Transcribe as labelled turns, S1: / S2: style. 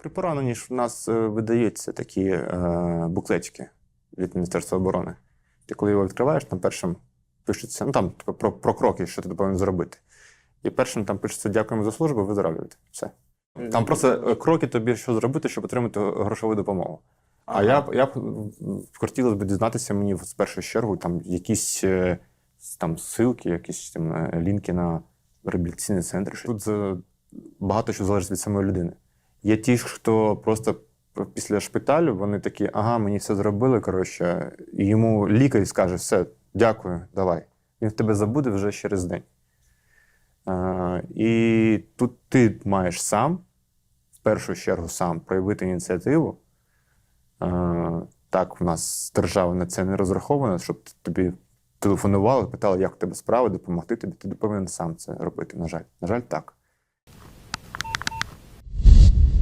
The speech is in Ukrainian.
S1: При пораненні ж в нас е, видаються такі е, буклетики від Міністерства оборони. Ти коли його відкриваєш, там першим пишеться, ну там типу, про, про кроки, що ти повинен зробити. І першим там пишеться дякуємо за службу, виздоравлюєте. Все. Там просто е, кроки тобі, що зробити, щоб отримати грошову допомогу. А я, б- я б хотілося б дізнатися мені в першу чергу там якісь е, там ссылки, якісь там лінки на реабілітаційний центр. Тут багато що залежить від самої людини. Є ті, хто просто після шпиталю вони такі, ага, мені все зробили. Коротше, і йому лікар скаже: все, дякую, давай. Він в тебе забуде вже через день. Е, і тут ти маєш сам, в першу чергу, сам проявити ініціативу. Е, Так, в нас держава на це не розрахована, щоб тобі телефонували, питали, як у тебе справи, допомогти тобі. Ти повинен сам це робити. На жаль, на жаль, так.